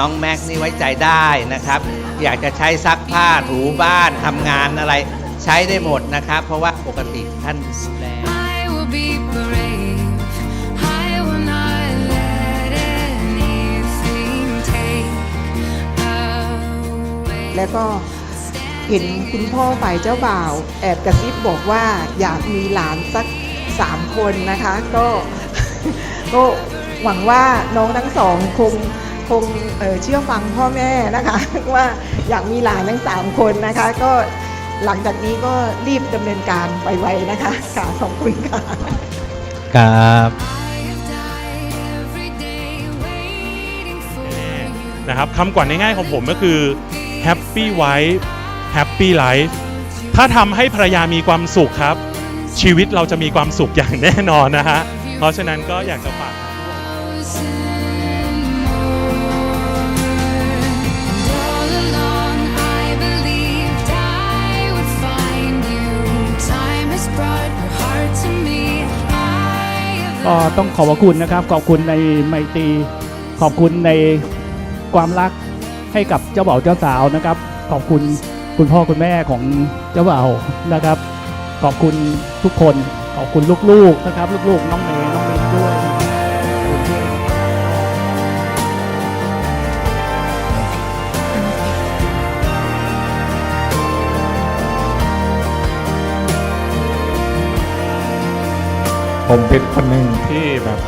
น้องแม็กซ์นี่ไว้ใจได้นะครับ อยากจะใช้ซักผ้าถูบ้านทำงานอะไรใช้ได้หมดนะครับ เพราะว่าปกติท่านดูแล I will be brave. I will not let anything take away. แล้วก็เห็นคุณพ่อฝ่ายเจ้าบ่าว แอบกระซิบบอกว่าอยากมีหลานสักสามคนนะคะ ก็ ก็หวังว่าน้องทั้งสองคง คงเอ่อเชื่อฟังพ่อแม่นะคะ ว่าอยากมีหลานทั้งสามคนนะคะ ก็หลังจากนี้ก็รีบดำเนินการไปไวนะคะค่ะขอบคุณค่ะครับ I have died every day waiting for you. นะครับคำกว่อนง่ายๆของผมก็คือ Happy Wife Happy Life ถ้าทำให้ภรรยามีความสุขครับ ชีวิตเราจะมีความสุขอย่างแน่นอนนะฮะเพราะฉะนั้นก็อยากจะฝาก ก็ต้องขอบพระคุณนะครับ ขอบคุณในไมตรีขอบคุณในความรักให้กับเจ้าบ่าวเจ้าสาวนะครับ ขอบคุณคุณพ่อคุณแม่ของเจ้าบ่าวนะครับ ขอบคุณทุกคน ขอบคุณลูกๆนะครับ ลูกๆน้องเมย์ ผมเป็นคนหนึ่งที่แบบ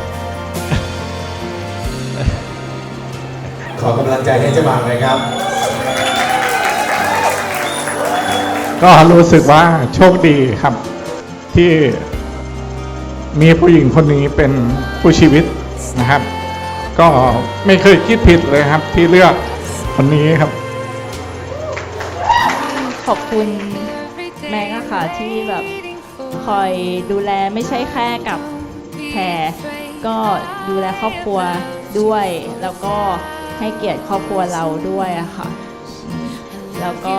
ขอกำลังใจให้เจ้าบ่าวหน่อยครับ ก็รู้สึกว่าโชคดีครับ ที่มีผู้หญิงคนนี้เป็นผู้ชีวิตนะครับ ก็ไม่เคยคิดผิดเลยครับ ที่เลือกคนนี้ครับ ขอบคุณแม็กอะค่ะที่แบบ คอยดูแลไม่ใช่แค่กับแพรก็ดูแลครอบครัวด้วย แล้วก็ให้เกียรติครอบครัวเราด้วยค่ะ แล้วก็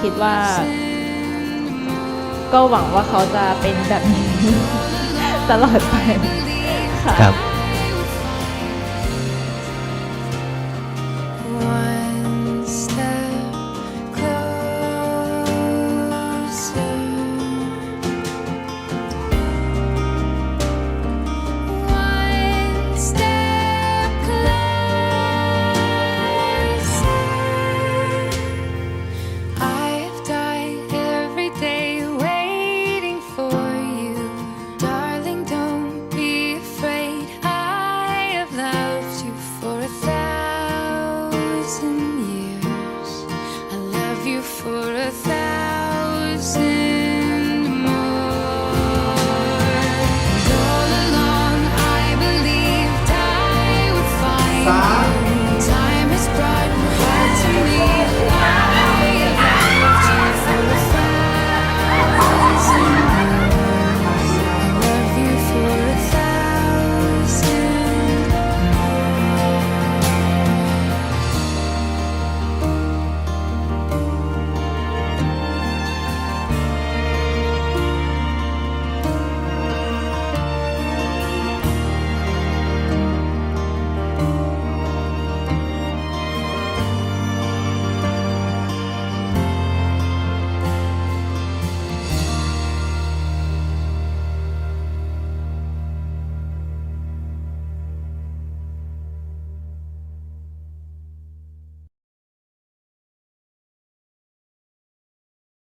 คิดว่า ก็หวังว่าเขาจะเป็นแบบนี้ตลอดไปค่ะ five.